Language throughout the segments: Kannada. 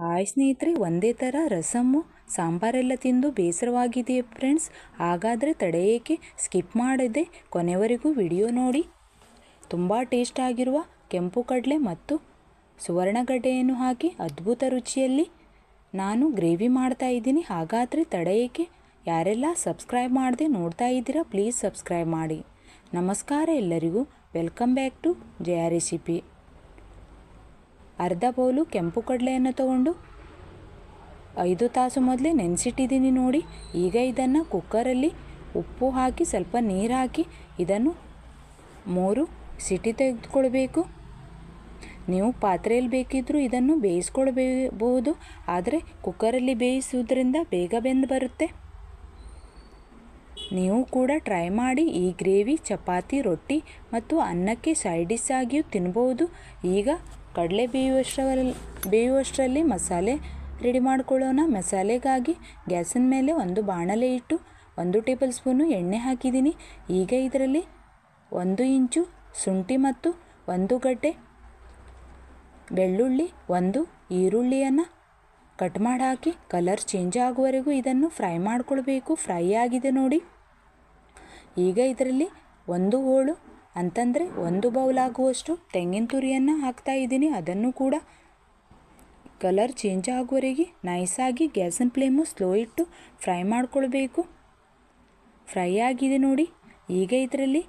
ಹಾಯ್ ಸ್ನೇಹಿತರೆ, ಒಂದೇ ಥರ ರಸಮ್ಮು ಸಾಂಬಾರೆಲ್ಲ ತಿಂದು ಬೇಸರವಾಗಿದೆ ಫ್ರೆಂಡ್ಸ್? ಹಾಗಾದರೆ ತಡೆಯೋಕೆ ಸ್ಕಿಪ್ ಮಾಡದೆ ಕೊನೆವರೆಗೂ ವಿಡಿಯೋ ನೋಡಿ. ತುಂಬ ಟೇಸ್ಟ್ ಆಗಿರುವ ಕೆಂಪು ಕಡಲೆ ಮತ್ತು ಸುವರ್ಣಗಡ್ಡೆಯನ್ನು ಹಾಕಿ ಅದ್ಭುತ ರುಚಿಯಲ್ಲಿ ನಾನು ಗ್ರೇವಿ ಮಾಡ್ತಾ ಇದ್ದೀನಿ. ಹಾಗಾದರೆ ತಡೆಯೋಕ್ಕೆ ಯಾರೆಲ್ಲ ಸಬ್ಸ್ಕ್ರೈಬ್ ಮಾಡದೆ ನೋಡ್ತಾ ಇದ್ದೀರಾ, ಪ್ಲೀಸ್ ಸಬ್ಸ್ಕ್ರೈಬ್ ಮಾಡಿ. ನಮಸ್ಕಾರ ಎಲ್ಲರಿಗೂ. Welcome back to Jaya recipe. ಅರ್ಧ ಬೌಲು ಕೆಂಪು ಕಡಲೆಯನ್ನು ತಗೊಂಡು ಐದು ತಾಸು ಮೊದಲೇ ನೆನೆಸಿಟ್ಟಿದ್ದೀನಿ ನೋಡಿ. ಈಗ ಇದನ್ನು ಕುಕ್ಕರಲ್ಲಿ ಉಪ್ಪು ಹಾಕಿ, ಸ್ವಲ್ಪ ನೀರು ಹಾಕಿ ಇದನ್ನು ಮೂರು ಸಿಟಿ ತೆಗೆದುಕೊಳ್ಬೇಕು. ನೀವು ಪಾತ್ರೆಯಲ್ಲಿ ಬೇಕಿದ್ದರೂ ಇದನ್ನು ಬೇಯಿಸ್ಕೊಳ್ಬೇಬಹುದು ಆದರೆ ಕುಕ್ಕರಲ್ಲಿ ಬೇಯಿಸುವುದರಿಂದ ಬೇಗ ಬೆಂದು ಬರುತ್ತೆ. ನೀವು ಕೂಡ ಟ್ರೈ ಮಾಡಿ. ಈ ಗ್ರೇವಿ, ಚಪಾತಿ, ರೊಟ್ಟಿ ಮತ್ತು ಅನ್ನಕ್ಕೆ ಸೈಡ್ ಡಿಸ್ ಆಗಿಯೂ ತಿನ್ಬೋದು. ಈಗ ಕಡಲೆ ಬೇಯುವಷ್ಟರಲ್ಲಿ ಬೇಯುವಷ್ಟರಲ್ಲಿ ಮಸಾಲೆ ರೆಡಿ ಮಾಡ್ಕೊಳ್ಳೋಣ. ಮಸಾಲೆಗಾಗಿ ಗ್ಯಾಸಿನ ಮೇಲೆ ಒಂದು ಬಾಣಲೆ ಇಟ್ಟು ಒಂದು ಟೇಬಲ್ ಸ್ಪೂನು ಎಣ್ಣೆ ಹಾಕಿದ್ದೀನಿ. ಈಗ ಇದರಲ್ಲಿ ಒಂದು ಇಂಚು ಶುಂಠಿ ಮತ್ತು ಒಂದು ಗಡ್ಡೆ ಬೆಳ್ಳುಳ್ಳಿ, ಒಂದು ಈರುಳ್ಳಿಯನ್ನು ಕಟ್ ಮಾಡಿ ಹಾಕಿ ಕಲರ್ ಚೇಂಜ್ ಆಗುವವರೆಗೂ ಇದನ್ನು ಫ್ರೈ ಮಾಡಿಕೊಳ್ಬೇಕು. ಫ್ರೈ ಆಗಿದೆ ನೋಡಿ. ಈಗ ಇದರಲ್ಲಿ ಒಂದು ಹೋಳು ಅಂತಂದರೆ ಒಂದು ಬೌಲ್ ಆಗುವಷ್ಟು ತೆಂಗಿನ ತುರಿಯನ್ನು ಹಾಕ್ತಾ ಇದ್ದೀನಿ. ಅದನ್ನು ಕೂಡ ಕಲರ್ ಚೇಂಜ್ ಆಗುವವರೆಗೆ ನೈಸಾಗಿ ಗ್ಯಾಸಿನ ಫ್ಲೇಮು ಸ್ಲೋ ಇಟ್ಟು ಫ್ರೈ ಮಾಡ್ಕೊಳ್ಬೇಕು. ಫ್ರೈ ಆಗಿದೆ ನೋಡಿ. ಈಗ ಇದರಲ್ಲಿ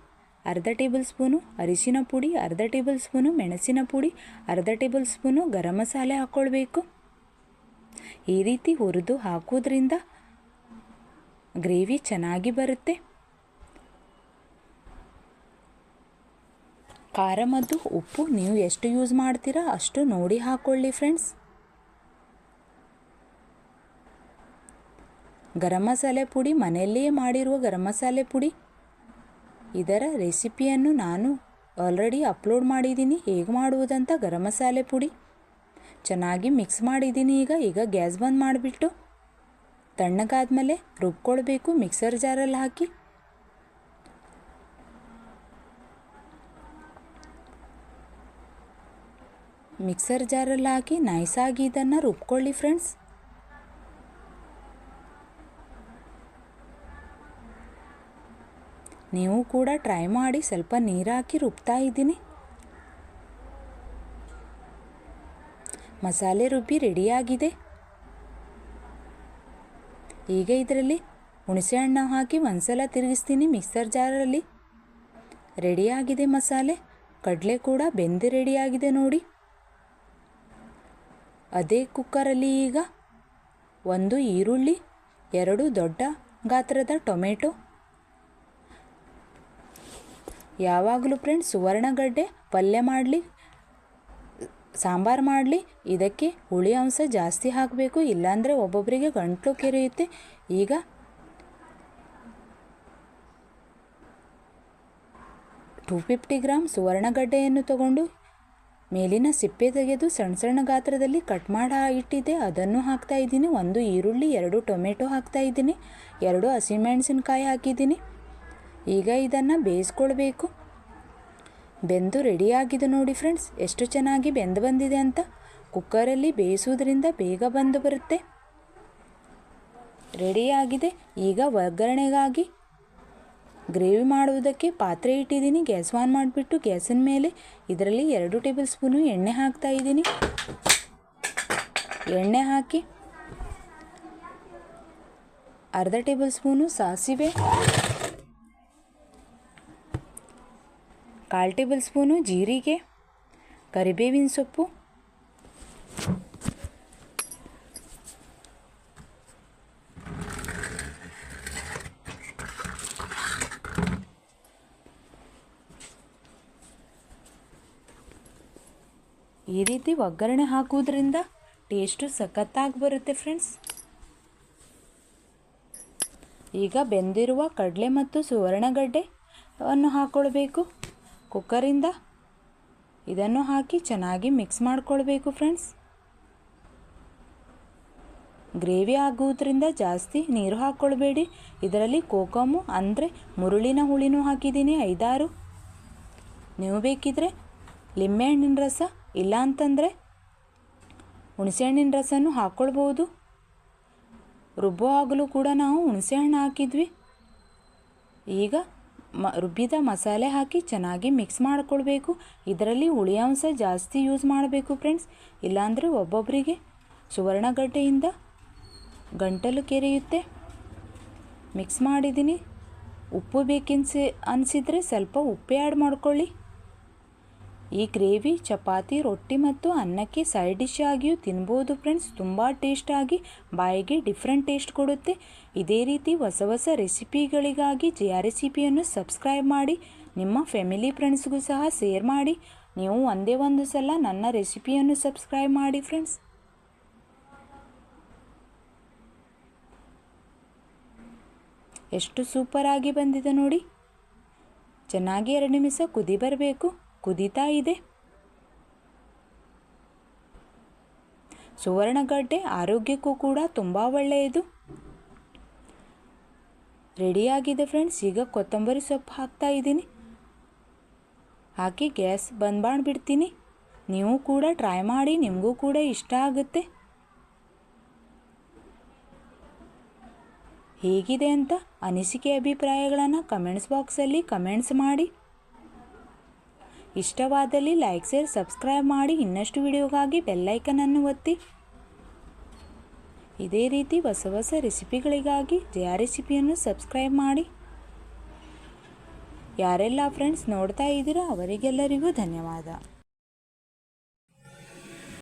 ಅರ್ಧ ಟೇಬಲ್ ಸ್ಪೂನು ಅರಿಶಿನ ಪುಡಿ, ಅರ್ಧ ಟೇಬಲ್ ಸ್ಪೂನು ಮೆಣಸಿನ ಪುಡಿ, ಅರ್ಧ ಟೇಬಲ್ ಸ್ಪೂನು ಗರಂ ಮಸಾಲೆ ಹಾಕ್ಕೊಳ್ಬೇಕು ಈ ರೀತಿ ಹುರಿದು ಹಾಕೋದ್ರಿಂದ ಗ್ರೇವಿ ಚೆನ್ನಾಗಿ ಬರುತ್ತೆ. ಖಾರ ಮತ್ತು ಉಪ್ಪು, ನೀವು ಎಷ್ಟು ಯೂಸ್ ಮಾಡ್ತೀರಾ ಅಷ್ಟು ನೋಡಿ ಹಾಕ್ಕೊಳ್ಳಿ ಫ್ರೆಂಡ್ಸ್ ಗರಂ ಮಸಾಲೆ ಪುಡಿ ಮನೆಯಲ್ಲಿಯೇ ಮಾಡಿರುವ ಗರಂ ಮಸಾಲೆ ಪುಡಿ. ಇದರ ರೆಸಿಪಿಯನ್ನು ನಾನು ಆಲ್ರೆಡಿ ಅಪ್ಲೋಡ್ ಮಾಡಿದ್ದೀನಿ. ಹೇಗೆ ಮಾಡುವುದಂತ ಗರಂ ಮಸಾಲೆ ಪುಡಿ. ಚೆನ್ನಾಗಿ ಮಿಕ್ಸ್ ಮಾಡಿದ್ದೀನಿ ಈಗ. ಈಗ ಗ್ಯಾಸ್ ಬಂದ್ ಮಾಡಿಬಿಟ್ಟು ತಣ್ಣಗಾದ್ಮೇಲೆ ರುಬ್ಕೊಳ್ಬೇಕು ಮಿಕ್ಸರ್ ಜಾರಲ್ಲಿ ಹಾಕಿ. ಮಿಕ್ಸರ್ ಜಾರಲ್ಲಿ ಹಾಕಿ ನೈಸಾಗಿ ಇದನ್ನು ರುಬ್ಕೊಳ್ಳಿ ಫ್ರೆಂಡ್ಸ್. ನೀವು ಕೂಡ ಟ್ರೈ ಮಾಡಿ ಸ್ವಲ್ಪ ನೀರು ಹಾಕಿ ರುಬ್ತಾ ಇದ್ದೀನಿ. ಮಸಾಲೆ ರುಬ್ಬಿ ರೆಡಿಯಾಗಿದೆ. ಈಗ ಇದರಲ್ಲಿ ಹುಣಸೆಹಣ್ಣು ಹಾಕಿ ಒಂದ್ಸಲ ತಿರುಗಿಸ್ತೀನಿ ಮಿಕ್ಸರ್ ಜಾರಲ್ಲಿ. ರೆಡಿಯಾಗಿದೆ ಮಸಾಲೆ. ಕಡಲೆ ಕೂಡ ಬೆಂದು ರೆಡಿಯಾಗಿದೆ ನೋಡಿ. ಅದೇ ಕುಕ್ಕರಲ್ಲಿ ಈಗ? ಒಂದು ಈರುಳ್ಳಿ, ಎರಡು ದೊಡ್ಡ ಗಾತ್ರದ ಟೊಮೆಟೊ. ಯಾವಾಗಲೂ ಫ್ರೆಂಡ್ಸ್ ಸುವರ್ಣಗಡ್ಡೆ ಪಲ್ಯ ಮಾಡಲಿ, ಸಾಂಬಾರು ಮಾಡಲಿ, ಇದಕ್ಕೆ ಹುಳಿ ಅಂಶ ಜಾಸ್ತಿ ಹಾಕಬೇಕು, ಇಲ್ಲಾಂದರೆ ಒಬ್ಬೊಬ್ಬರಿಗೆ ಗಂಟಲು ಕೆರೆಯುತ್ತೆ. ಈಗ ಟೂ ಫಿಫ್ಟಿ ಗ್ರಾಮ್ ಸುವರ್ಣಗಡ್ಡೆಯನ್ನು ತಗೊಂಡು ಮೇಲಿನ ಸಿಪ್ಪೆ ತೆಗೆದು ಸಣ್ಣ ಸಣ್ಣ ಗಾತ್ರದಲ್ಲಿ ಕಟ್ ಮಾಡಿ ಇಟ್ಟಿದ್ದೆ. ಅದನ್ನು ಹಾಕ್ತಾ ಇದ್ದೀನಿ. ಒಂದು ಈರುಳ್ಳಿ, ಎರಡು ಟೊಮೆಟೊ ಹಾಕ್ತಾ ಇದ್ದೀನಿ. ಎರಡು ಹಸಿಮೆಣಸಿನಕಾಯಿ ಹಾಕಿದ್ದೀನಿ. ಈಗ ಇದನ್ನು ಬೇಯಿಸ್ಕೊಳ್ಬೇಕು. ಬೆಂದು ರೆಡಿಯಾಗಿದೆ ನೋಡಿ ಫ್ರೆಂಡ್ಸ್. ಎಷ್ಟು ಚೆನ್ನಾಗಿ ಬೆಂದು ಬಂದಿದೆ ಅಂತ. ಕುಕ್ಕರಲ್ಲಿ ಬೇಯಿಸೋದ್ರಿಂದ ಬೇಗ ಬಂದು ಬರುತ್ತೆ. ರೆಡಿಯಾಗಿದೆ. ಈಗ ಒಗ್ಗರಣೆಗಾಗಿ ಗ್ರೇವಿ ಮಾಡುವುದಕ್ಕೆ ಪಾತ್ರೆ ಇಟ್ಟಿದ್ದೀನಿ. ಗ್ಯಾಸ್ ಆನ್ ಮಾಡಿಬಿಟ್ಟು ಗ್ಯಾಸಿನ ಮೇಲೆ ಇದರಲ್ಲಿ ಎರಡು ಟೇಬಲ್ ಸ್ಪೂನು ಎಣ್ಣೆ ಹಾಕ್ತಾ ಇದ್ದೀನಿ. ಎಣ್ಣೆ ಹಾಕಿ ಅರ್ಧ ಟೇಬಲ್ ಸ್ಪೂನು ಸಾಸಿವೆ, ಕಾಲು ಟೇಬಲ್ ಸ್ಪೂನು ಜೀರಿಗೆ, ಕರಿಬೇವಿನ ಸೊಪ್ಪು ಈ ರೀತಿ ಒಗ್ಗರಣೆ ಹಾಕುವುದರಿಂದ ಟೇಸ್ಟು ಸಖತ್ತಾಗಿ ಬರುತ್ತೆ ಫ್ರೆಂಡ್ಸ್ ಈಗ ಬೆಂದಿರುವ ಕಡಲೆ ಮತ್ತು ಸುವರ್ಣಗಡ್ಡೆ ಅನ್ನು ಹಾಕ್ಕೊಳ್ಬೇಕು ಕುಕ್ಕರಿಂದ ಇದನ್ನು ಹಾಕಿ ಚೆನ್ನಾಗಿ ಮಿಕ್ಸ್ ಮಾಡಿಕೊಳ್ಬೇಕು ಫ್ರೆಂಡ್ಸ್ ಗ್ರೇವಿ ಆಗುವುದರಿಂದ ಜಾಸ್ತಿ ನೀರು ಹಾಕ್ಕೊಳ್ಬೇಡಿ ಇದರಲ್ಲಿ ಕೋಕಮು ಅಂದರೆ ಮುರುಳಿನ ಹುಳಿನೂ ಹಾಕಿದ್ದೀನಿ, ಐದಾರು. ನೀವು ಬೇಕಿದ್ರೆ ಲಿಂಬೆಹಣ್ಣಿನ ರಸ ಇಲ್ಲ ಅಂತಂದರೆ ಹುಣಸೆಹಣ್ಣಿನ ರಸನೂ ಹಾಕ್ಕೊಳ್ಬೋದು ರುಬ್ಬೋ ಆಗಲೂ ಕೂಡ ನಾವು ಹುಣಸೆಹಣ್ಣು ಹಾಕಿದ್ವಿ. ಈಗ ಮ, ರುಬ್ಬಿದ ಮಸಾಲೆ ಹಾಕಿ ಚೆನ್ನಾಗಿ ಮಿಕ್ಸ್ ಮಾಡಿಕೊಳ್ಬೇಕು. ಇದರಲ್ಲಿ ಹುಳಿಯಾಂಶ ಜಾಸ್ತಿ ಯೂಸ್ ಮಾಡಬೇಕು ಫ್ರೆಂಡ್ಸ್ ಇಲ್ಲಾಂದರೆ ಒಬ್ಬೊಬ್ಬರಿಗೆ ಸುವರ್ಣಗಡ್ಡೆಯಿಂದ ಗಂಟಲು ಕೆರೆಯುತ್ತೆ. ಮಿಕ್ಸ್ ಮಾಡಿದ್ದೀನಿ. ಉಪ್ಪು ಬೇಕಿನ್ಸಿ, ಅನಿಸಿದರೆ ಸ್ವಲ್ಪ ಉಪ್ಪೇ ಆ್ಯಡ್ ಮಾಡ್ಕೊಳ್ಳಿ. ಈ ಗ್ರೇವಿ, ಚಪಾತಿ, ರೊಟ್ಟಿ ಮತ್ತು ಅನ್ನಕ್ಕೆ ಸೈಡ್ ಡಿಶ್ ಆಗಿಯೂ ತಿನ್ಬೋದು ಫ್ರೆಂಡ್ಸ್. ತುಂಬ ಟೇಸ್ಟಾಗಿ ಬಾಯಿಗೆ ಡಿಫ್ರೆಂಟ್ ಟೇಸ್ಟ್ ಕೊಡುತ್ತೆ. ಇದೇ ರೀತಿ ಹೊಸ ಹೊಸ ರೆಸಿಪಿಗಳಿಗಾಗಿ ಜೆ ಆರ್ ರೆಸಿಪಿಯನ್ನು ಸಬ್ಸ್ಕ್ರೈಬ್ ಮಾಡಿ, ನಿಮ್ಮ ಫ್ಯಾಮಿಲಿ ಫ್ರೆಂಡ್ಸ್ಗೂ ಸಹ ಶೇರ್ ಮಾಡಿ. ನೀವು ಒಂದೇ ಒಂದು ಸಲ ನನ್ನ ರೆಸಿಪಿಯನ್ನು ಸಬ್ಸ್ಕ್ರೈಬ್ ಮಾಡಿ ಫ್ರೆಂಡ್ಸ್. ಎಷ್ಟು ಸೂಪರಾಗಿ ಬಂದಿದೆ ನೋಡಿ. ಚೆನ್ನಾಗಿ ಎರಡು ನಿಮಿಷ ಕುದಿ ಬರಬೇಕು. ಕುದೀತಾ ಇದೆ. ಸುವರ್ಣಗಡ್ಡೆ ಆರೋಗ್ಯಕ್ಕೂ ಕೂಡ ತುಂಬ ಒಳ್ಳೆಯದು. ರೆಡಿಯಾಗಿದೆ ಫ್ರೆಂಡ್ಸ್ ಈಗ ಕೊತ್ತಂಬರಿ ಸೊಪ್ಪು ಹಾಕ್ತಾ ಇದ್ದೀನಿ. ಹಾಕಿ ಗ್ಯಾಸ್ ಬಂದ್ ಮಾಡಿಬಿಡ್ತೀನಿ ನೀವು ಕೂಡ ಟ್ರೈ ಮಾಡಿ, ನಿಮಗೂ ಕೂಡ ಇಷ್ಟ ಆಗುತ್ತೆ. ಹೇಗಿದೆ ಅಂತ ಅನಿಸಿಕೆ ಅಭಿಪ್ರಾಯಗಳನ್ನು ಕಮೆಂಟ್ಸ್ ಬಾಕ್ಸಲ್ಲಿ ಕಮೆಂಟ್ಸ್ ಮಾಡಿ. ಇಷ್ಟವಾದಲ್ಲಿ ಲೈಕ್, ಶೇರ್, ಸಬ್ಸ್ಕ್ರೈಬ್ ಮಾಡಿ ಇನ್ನಷ್ಟು ವಿಡಿಯೋಗಾಗಿ ಬೆಲ್ಲೈಕನನ್ನು ಒತ್ತಿ. ಇದೇ ರೀತಿ ಹೊಸ ಹೊಸ ರೆಸಿಪಿಗಳಿಗಾಗಿ ಜೆ ಆರ್ ರೆಸಿಪಿಯನ್ನು ಸಬ್ಸ್ಕ್ರೈಬ್ ಮಾಡಿ. ಯಾರೆಲ್ಲ ಫ್ರೆಂಡ್ಸ್ ನೋಡ್ತಾ ಇದ್ದೀರೋ ಅವರಿಗೆಲ್ಲರಿಗೂ ಧನ್ಯವಾದ.